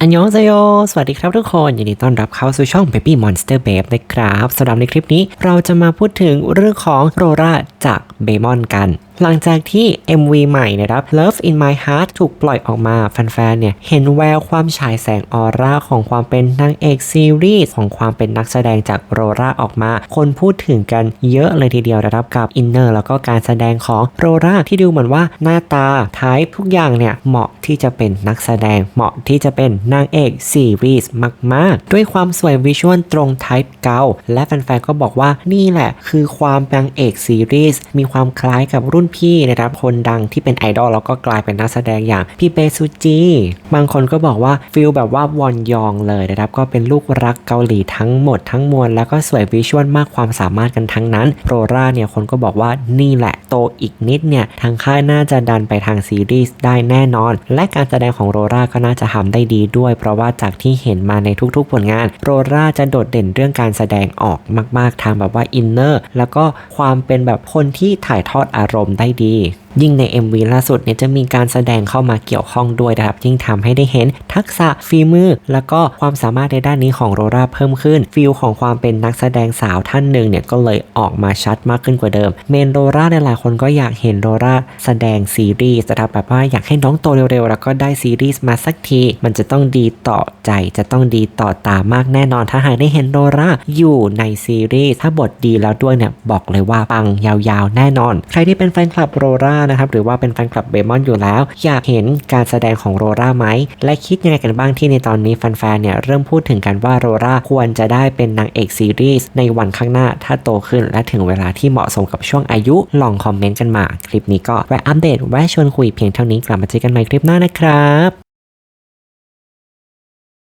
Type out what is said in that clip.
อันยองเซโย สวัสดีครับทุกคน ยินดีต้อนรับเข้าสู่ช่อง Baby Monster Babe นะครับสำหรับในคลิปนี้เราจะมาพูดถึงเรื่องของโรราจากเบมอนกัน หลังจากที่ MV ใหม่นะครับ Love in My Heart ถูกปล่อยออกมาแฟนๆเนี่ยเห็นแววความฉายแสงออร่าของความเป็นนางเอกซีรีส์ของความเป็นนักแสดงจากโรราออกมา คนพูดถึงกันเยอะเลยทีเดียวนะครับกับอินเนอร์แล้วก็การแสดงของโรราที่ดูเหมือนว่าหน้าตาทายทุกอย่างเนี่ยเหมาะที่จะเป็นนักแสดงเหมาะที่จะเป็นนางเอกซีรีส์มากๆ ด้วยความสวยวิชวลตรงไทป์เกาและแฟนๆก็บอกว่านี่แหละคือความนางเอกซีรีส์มีความคล้ายกับรุ่นพี่นะครับคนดังที่เป็นไอดอลแล้วก็กลายเป็นนักแสดงอย่างพี่เปซูจิบางคนก็บอกว่าฟิลแบบว่าวอนยองเลยนะครับก็เป็นลูกรักเกาหลีทั้งหมดทั้งมวลแล้วก็สวยวิชวลมากความสามารถกันทั้งนั้นโรราเนี่ยคนก็บอกว่านี่แหละโตอีกนิดเนี่ยทางค่ายน่าจะดันไปทางซีรีส์ได้แน่นอน และการแสดงของโรราก็น่าจะทำได้ดีด้วย เพราะว่าจากที่เห็นมาในทุกๆผลงานโรราจะโดดเด่นเรื่องการแสดงออกมาก ๆ ทางแบบว่าอินเนอร์แล้วก็ความเป็นแบบคนที่ถ่ายทอดอารมณ์ได้ดียิ่งใน MV ล่าสุดเนี่ยจะมีการแสดงเข้ามาเกี่ยวข้องด้วยนะครับยิ่งทำให้ได้เห็นทักษะฝีมือ แล้วก็ความสามารถในด้านนี้ของโรราเพิ่มขึ้นฟิลของความเป็นนักแสดงสาวท่านหนึ่งเนี่ยก็เลยออกมาชัดมากขึ้นกว่าเดิม เมนโรราหลายๆคนก็อยากเห็นโรราแสดงซีรีส์นะครับแบบว่าอยากให้น้องโตเร็วๆ แล้วก็ได้ซีรีส์มาสักที มันจะต้องดีต่อใจจะต้องดีต่อตามากแน่นอน ถ้าหากได้เห็นโรราอยู่ในซีรีส์ถ้าบทดีแล้วด้วยเนี่ยบอกเลยว่าปังยาวๆ แน่นอน ใครที่เป็นแฟนคลับโรรานะครับหรือว่าเป็นแฟนคลับเบมอนอยู่แล้ว อยากเห็นการแสดงของโรราไหมและคิดยังไงกันบ้างที่ในตอนนี้แฟนๆเนี่ยเริ่มพูดถึงกันว่าโรราควรจะได้เป็นนางเอกซีรีส์ในวันข้างหน้าถ้าโตขึ้นและถึงเวลาที่เหมาะสมกับช่วงอายุลองคอมเมนต์กันมา คลิปนี้ก็แวะอัปเดตแวะชวนคุยเพียงเท่านี้กลับมาเจอกันใหม่คลิปหน้านะครับ